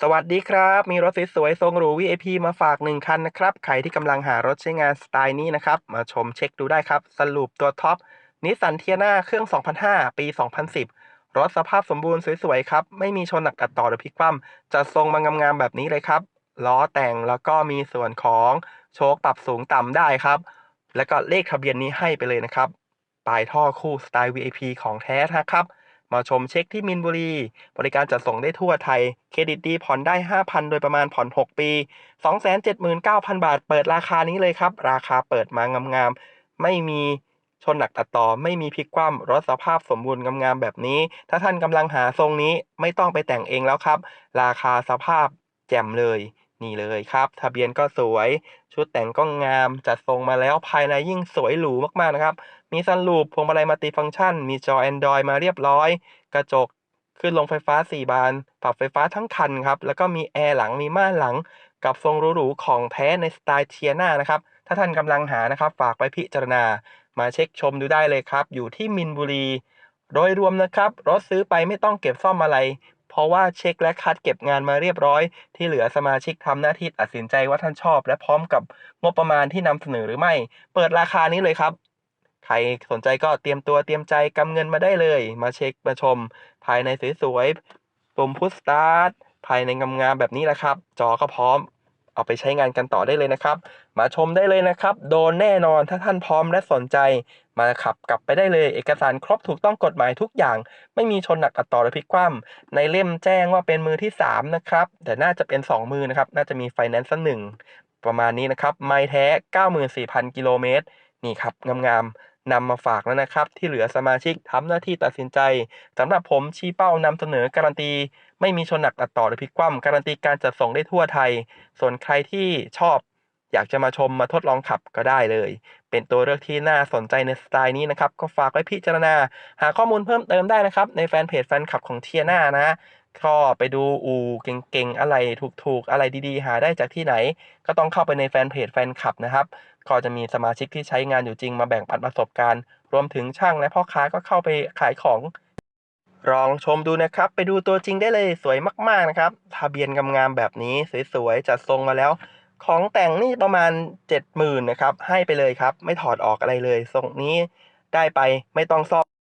สวัสดีครับ มีรถสวยๆทรงหรู VIP มาฝากหนึ่งคันนะครับ ใครที่กำลังหารถใช้งานสไตล์นี้นะครับ มาชมเช็คดูได้ครับ สรุปตัวท็อปนิสสันเทียนาเครื่อง 2005 ปี 2010 รถสภาพสมบูรณ์สวยๆครับ ไม่มีชนหนักตัดต่อหรือพลิกคว่ำจะทรงมางามๆแบบนี้เลยครับ ล้อแต่งแล้วก็มีส่วนของโชคปรับสูงต่ำได้ครับ แล้วก็เลขทะเบียนนี้ให้ไปเลยนะครับ ปลายท่อคู่สไตล์ VIP ของแท้นะครับ มาชมเช็คที่มินบุรี บริการจัดส่งได้ทั่วไทย เครดิตดีผ่อนได้ 5,000 โดยประมาณผ่อน 6 ปี 279,000 บาท เปิดราคานี้เลยครับ ราคาเปิดมางามๆ ไม่มีชนหนักตัดต่อ ไม่มีพลิกคว่ำรถสภาพสมบูรณ์งามๆแบบนี้ ถ้าท่านกำลังหาทรงนี้ไม่ต้องไปแต่งเองแล้วครับ ราคาสภาพแจ่มเลย นี่เลยครับ ทะเบียนก็สวย ชุดแต่งก็งาม จัดทรงมาแล้วภายในยิ่งสวยหรูมากๆนะครับ มีซันลูปพวงมาลัยมัลติฟังก์ชัน มีจอ Android มาเรียบร้อย กระจกขึ้นลงไฟฟ้า 4 บาน ปรับไฟฟ้าทั้งคันครับ แล้วก็มีแอร์หลัง มีม่านหลัง กับทรงหรูๆของแท้ในสไตล์เทียนานะครับ ถ้าท่านกำลังหานะครับ ฝากไปพิจารณา มาเช็คชมดูได้เลยครับ อยู่ที่มินบุรี โดยรวมนะครับ รถซื้อไปไม่ต้องเก็บซ่อมอะไร เพราะว่าเช็คและคัดเก็บงานมาเรียบร้อย ที่เหลือสมาชิกทำหน้าที่ตัดสินใจว่าท่านชอบ และพร้อมกับงบประมาณที่นำเสนอหรือไม่ เปิดราคานี้เลยครับ ใครสนใจก็เตรียมตัวเตรียมใจกำเงินมาได้เลย มาเช็คมาชม ภายในสวยๆปุ่มพุชสตาร์ทภายในงามๆแบบนี้แหละครับ จอก็พร้อม เอาไปใช้งานกันต่อได้เลยนะครับ มาชมได้เลยนะครับ โดนแน่นอนถ้าท่านพร้อมและสนใจ มาขับกลับไปได้เลย เอกสารครบถูกต้องกฎหมายทุกอย่าง ไม่มีชนหนักตัดต่อหรือพลิกคว่ำในเล่มแจ้งว่าเป็นมือที่ 3 นะครับ แต่น่าจะเป็น 2 มือนะครับ น่าจะมีไฟแนนซ์สักหนึ่งประมาณนี้นะครับ ไม่แท้ 94,000 กิโลเมตร นี่ครับงามๆ นำมาฝากแล้วนะครับ ที่เหลือสมาชิกทำหน้าที่ตัดสินใจสำหรับผมชี้เป้านำเสนอการันตี ไม่มีชนหนักตัดต่อหรือพลิกคว่ำการันตีการจัดส่งได้ทั่วไทย ส่วนใครที่ชอบ อยากจะมาชมมาทดลองขับก็ได้เลย เป็นตัวเลือกที่น่าสนใจในสไตล์นี้นะครับ ก็ฝากไว้พิจารณา หาข้อมูลเพิ่มเติมได้นะครับ ในแฟนเพจแฟนคลับของเทียนานะ ก็ไปดูอูเก่งๆ อะไรถูกๆ อะไรดีๆ หาได้จากที่ไหน ก็ต้องเข้าไปในแฟนเพจแฟนคลับนะครับ ก็จะมีสมาชิกที่ใช้งานอยู่จริงมาแบ่งปันประสบการณ์ รวมถึงช่างและพ่อค้าก็เข้าไปขายของลองชมดูนะครับ ไปดูตัวจริงได้เลยสวยมากๆนะครับ ทะเบียนงามๆแบบนี้สวยๆจัดทรงมาแล้ว ของแต่งนี่ประมาณ 70,000นะครับให้ไปเลยครับ ไม่ถอดออกอะไรเลยทรงนี้ได้ไปไม่ต้องซ่อม